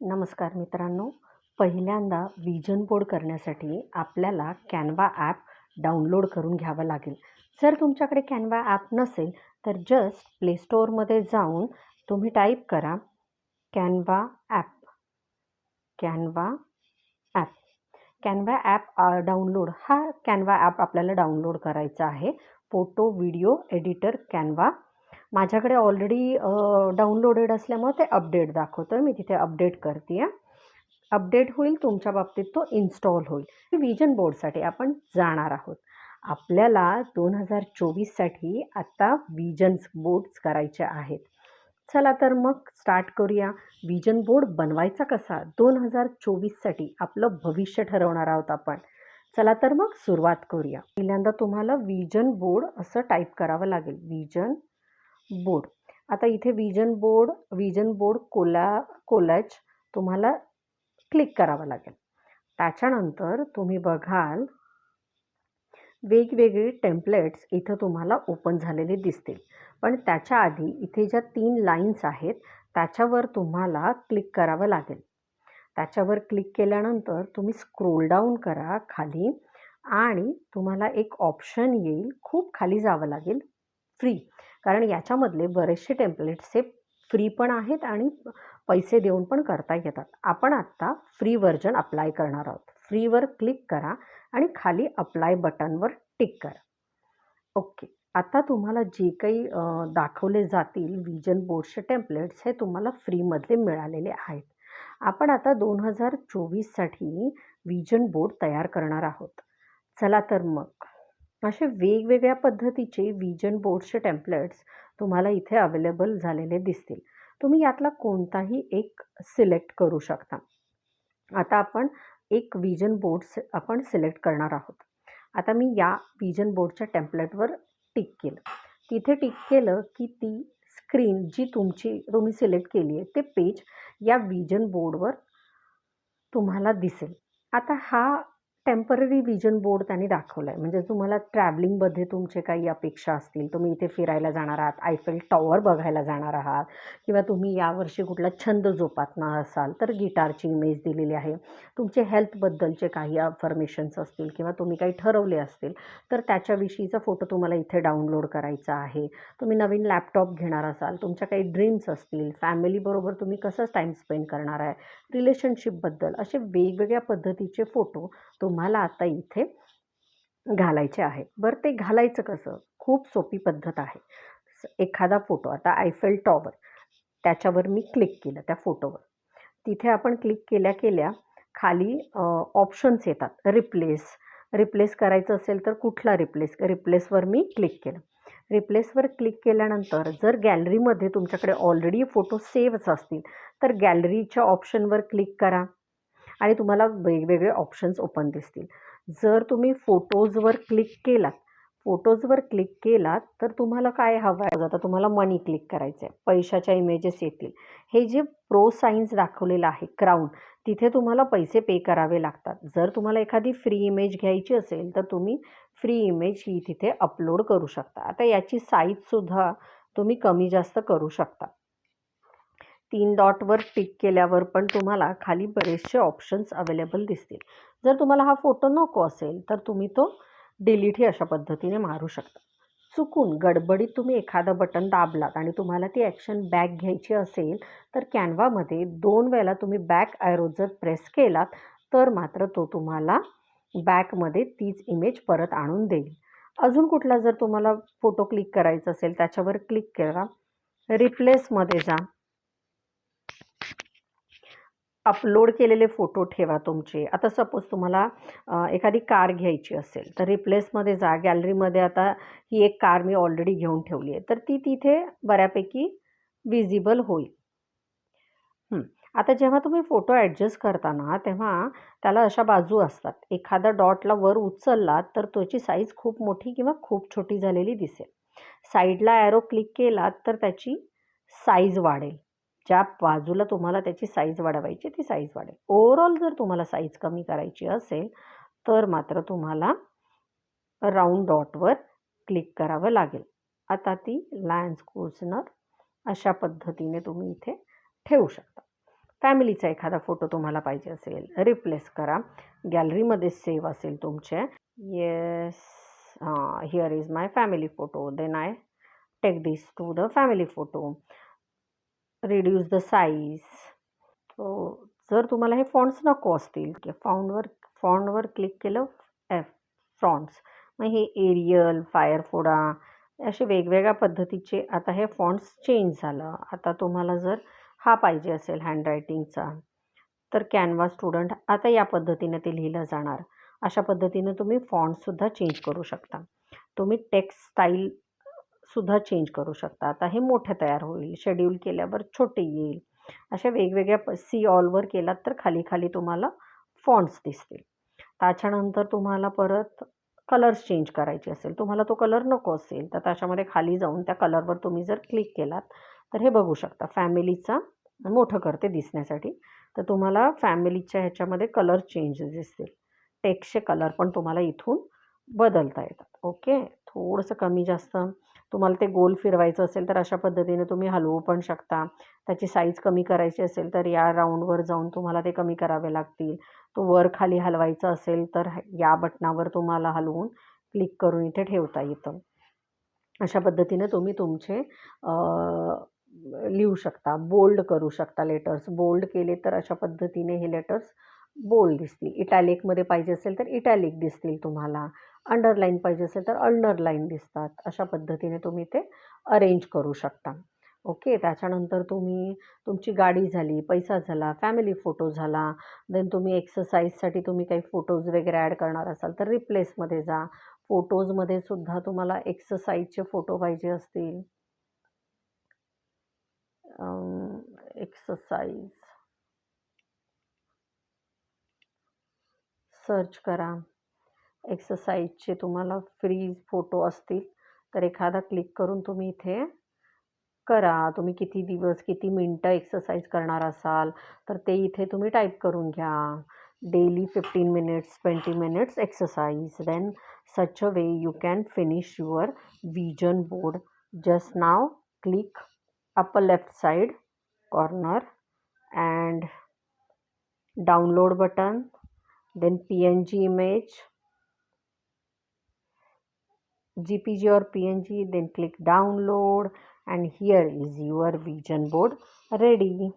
नमस्कार मित्रांनो. पहिल्यांदा विजन बोर्ड करण्यासाठी आपल्याला कॅनवा ॲप डाउनलोड करून घ्यावं लागेल. जर तुमच्याकडे कॅनवा ॲप नसेल तर जस्ट प्ले स्टोअरमध्ये जाऊन तुम्ही टाईप करा Canva app Canva app Canva app download हा कॅनवा ॲप आपल्याला डाउनलोड करायचा आहे. फोटो व्हिडिओ एडिटर कॅनवा माझ्याकडे ऑलरेडी डाउनलोडेड असल्यामुळे ते अपडेट दाखवतो आहे मी तिथे अपडेट करते आहे अपडेट होईल तुमच्या बाबतीत तो इन्स्टॉल होईल. विजन बोर्डसाठी आपण जाणार आहोत. आपल्याला दोन हजार चोवीससाठी आता विजन्स बोर्ड्स करायचे आहेत. चला तर मग स्टार्ट करूया. विजन बोर्ड बनवायचा कसा? दोन हजार चोवीससाठी आपलं भविष्य ठरवणार आहोत आपण. चला तर मग सुरुवात करूया. पहिल्यांदा तुम्हाला विजन बोर्ड असं टाईप करावं लागेल. Vision board. आता इथे विजन बोर्ड विजन बोर्ड कोला कोलॅच तुम्हाला क्लिक करावं लागेल. त्याच्यानंतर तुम्ही बघाल वेगवेगळी टेम्पलेट्स इथं तुम्हाला ओपन झालेले दिसतील. पण त्याच्या आधी इथे ज्या तीन लाईन्स आहेत त्याच्यावर तुम्हाला क्लिक करावं लागेल. त्याच्यावर क्लिक केल्यानंतर तुम्ही स्क्रोल डाऊन करा खाली आणि तुम्हाला एक ऑप्शन येईल खूप खाली जावं लागेल फ्री. कारण याच्यामधले बरेचसे टेम्पलेट्स हे फ्री पण आहेत आणि पैसे देऊन पण करता येतात. आपण आत्ता फ्री व्हर्जन अप्लाय करणार आहोत. फ्रीवर क्लिक करा आणि खाली अप्लाय बटनवर टिक करा. ओके आता तुम्हाला जे काही दाखवले जातील विजन बोर्डचे टेम्पलेट्स हे तुम्हाला फ्रीमधले मिळालेले आहेत. आपण आता दोन हजार चोवीससाठी विजन बोर्ड तयार करणार आहोत. चला तर मग. असे वेगवेगळ्या पद्धतीचे विजन बोर्डचे टेम्पलेट्स तुम्हाला इथे अवेलेबल झालेले दिसतील. तुम्ही यातला कोणताही एक सिलेक्ट करू शकता. आता आपण एक विजन बोर्ड आपण सिलेक्ट करणार आहोत. आता मी या विजन बोर्डच्या टेम्पलेटवर टिक केलं. तिथे टिक केलं की ती स्क्रीन जी तुमची तुम्ही सिलेक्ट केली आहे ते पेज या विजन बोर्डवर तुम्हाला दिसेल. आता हा टेंपररी विजन बोर्ड त्यांनी दाखवला आहे म्हणजे तुम्हाला ट्रॅव्हलिंगमध्ये तुमचे काही अपेक्षा असतील तुम्ही इथे फिरायला जाणार आहात आयफेल टॉवर बघायला जाणार आहात किंवा तुम्ही यावर्षी कुठला छंद जोपासणार असाल तर गिटारची इमेज दिलेली आहे. तुमचे हेल्थबद्दलचे काही अफर्मेशन्स असतील किंवा तुम्ही काही ठरवले असतील तर त्याच्याविषयीचा फोटो तुम्हाला इथे डाउनलोड करायचा आहे. तुम्ही नवीन लॅपटॉप घेणार असाल तुमच्या काही ड्रीम्स असतील फॅमिलीबरोबर तुम्ही कसं टाईम स्पेंड करणार आहे रिलेशनशिपबद्दल असे वेगवेगळ्या पद्धतीचे फोटो तुम्हाला आता इथे घालायचे आहे. बरं ते घालायचं कसं? खूप सोपी पद्धत आहे. एखादा फोटो आता आयफेल टॉवर त्याच्यावर मी क्लिक केलं त्या फोटोवर. तिथे आपण क्लिक केल्या केल्या खाली ऑप्शन्स येतात. रिप्लेस रिप्लेस करायचं असेल तर कुठला रिप्लेस रिप्लेसवर मी क्लिक केलं. रिप्लेसवर क्लिक केल्यानंतर जर गॅलरीमध्ये तुमच्याकडे ऑलरेडी फोटो सेव्हच असतील तर गॅलरीच्या ऑप्शनवर क्लिक करा. आणि तुम्हाला वेगवेगळे ऑप्शन्स ओपन दिसतील. जर तुम्ही फोटोजवर क्लिक केलात फोटोजवर क्लिक केलात तर तुम्हाला काय हवं आहे? आता तुम्हाला मनी क्लिक करायचं आहे पैशाच्या इमेजेस येतील. हे जे प्रो सायन्स दाखवलेलं आहे क्राऊन तिथे तुम्हाला पैसे पे करावे लागतात. जर तुम्हाला एखादी फ्री इमेज घ्यायची असेल तर तुम्ही फ्री इमेज ही तिथे अपलोड करू शकता. आता याची साईजसुद्धा तुम्ही कमी जास्त करू शकता. तीन डॉटवर टिक केल्यावर पण तुम्हाला खाली बरेचसे ऑप्शन्स अवेलेबल दिसतील. जर तुम्हाला हा फोटो नको असेल तर तुम्ही तो डिलीटही अशा पद्धतीने मारू शकता. चुकून गडबडीत तुम्ही एखादं बटन दाबलात आणि तुम्हाला ती ॲक्शन बॅक घ्यायची असेल तर कॅनवामध्ये दोन वेळेला तुम्ही बॅक आयरो जर प्रेस केलात तर मात्र तो तुम्हाला बॅकमध्ये तीच इमेज परत आणून देईल. अजून कुठला जर तुम्हाला फोटो क्लिक करायचा असेल त्याच्यावर क्लिक करा. रिप्लेसमध्ये जा. अपलोड केलेले फोटो ठेवा तुमचे. आता सपोज तुम्हाला एखादी कार घ्यायची असेल तर रिप्लेसमध्ये जा. गॅलरीमध्ये आता ही एक कार मी ऑलरेडी घेऊन ठेवली आहे. तर ती तिथे बऱ्यापैकी विजिबल होईल. आता जेव्हा तुम्ही फोटो ॲडजस्ट करताना तेव्हा त्याला अशा बाजू असतात. एखादा डॉटला वर उचललात तर त्याची साईज खूप मोठी किंवा खूप छोटी झालेली दिसेल. साईडला ॲरो क्लिक केलात तर त्याची साईज वाढेल. ज्या बाजूला तुम्हाला त्याची साईज वाढवायची ती साईज वाढेल. ओवरऑल जर तुम्हाला साईज कमी करायची असेल तर मात्र तुम्हाला राऊंड डॉटवर क्लिक करावं लागेल. आता ती लायन्स कोर्सनर अशा पद्धतीने तुम्ही इथे ठेवू शकता. फॅमिलीचा एखादा फोटो तुम्हाला पाहिजे असेल रिप्लेस करा. गॅलरीमध्ये सेव्ह असेल तुमचे. Yes here is my family photo then I take this to the family photo reduce the size तो जर तुम्हाला हे फॉन्ट्स नको असतील की फॉन्टवर फॉन्टवर क्लिक केलं एफ फॉन्ट्स मग हे एरियल फायरफोडा असे वेगवेगळ्या पद्धतीचे आता हे फॉन्ट्स चेंज झालं. आता तुम्हाला जर हा पाहिजे असेल हँडरायटिंगचा तर कॅनवा स्टुडंट आता या पद्धतीने ते लिहिलं जाणार. अशा पद्धतीने तुम्ही फॉन्टसुद्धा चेंज करू शकता. तुम्ही टेक्स्ट सुद्धा चेंज करू शकता. आता हे मोठं तयार होईल शेड्यूल केल्यावर छोटे येईल. अशा वेगवेगळ्या प सी ऑलवर केलात तर खाली खाली तुम्हाला फॉन्ट्स दिसतील. त्याच्यानंतर तुम्हाला परत कलर्स चेंज करायचे असेल तुम्हाला तो कलर नको असेल तर त्याच्यामध्ये खाली जाऊन त्या कलरवर तुम्ही जर क्लिक केलात तर हे बघू शकता. फॅमिलीचा मोठं करते दिसण्यासाठी. तर तुम्हाला फॅमिलीच्या ह्याच्यामध्ये कलर चेंज दिसतील. टेक्स्टचे कलर पण तुम्हाला इथून बदलता येतात. ओके? थोडंसं कमी जास्त. तुम्हाला ते गोल फिरवायचं असेल तर अशा पद्धतीने तुम्ही हलवू पण शकता. त्याची साईज कमी करायची असेल तर या राऊंडवर जाऊन तुम्हाला ते कमी करावे लागतील. तो वर खाली हलवायचा असेल तर या बटनावर तुम्हाला हलवून क्लिक करून इथे ठेवता येतं. अशा पद्धतीने तुम्ही तुमचे लिहू शकता बोल्ड करू शकता लेटर्स बोल्ड केले तर अशा पद्धतीने हे लेटर्स बोल्ड दिसतील. इटॅलिकमध्ये पाहिजे असेल तर इटॅलिक दिसतील तुम्हाला. अंडरलाईन पाहिजे असेल तर अंडरलाईन दिसतात. अशा पद्धतीने तुम्ही ते अरेंज करू शकता. ओके? त्याच्यानंतर तुम्ही तुमची गाडी झाली पैसा झाला फॅमिली फोटो झाला देन तुम्ही एक्सरसाइजसाठी तुम्ही काही फोटोज वगैरे ॲड करणार असाल तर रिप्लेसमध्ये जा. फोटोजमध्ये सुद्धा तुम्हाला एक्सरसाइजचे फोटो पाहिजे असतील. एक्सरसाइज. सर्च करा. एक्सरसाइजचे तुम्हाला फ्री फ़ोटो असतील, तर एखादा क्लिक करून तुम्ही इथे करा. तुम्ही किती दिवस, किती मिनटं एक्सरसाइज असाल, तर ते इथे तुम्ही टाईप करून घ्या. Daily fifteen minutes twenty minutes exercise then such a way you can finish your vision board just now click upper left side corner side download button then P N G image. Gpg or png then click download and here is your vision board ready.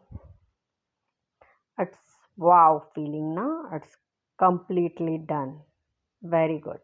It's wow feeling now it's completely done. Very good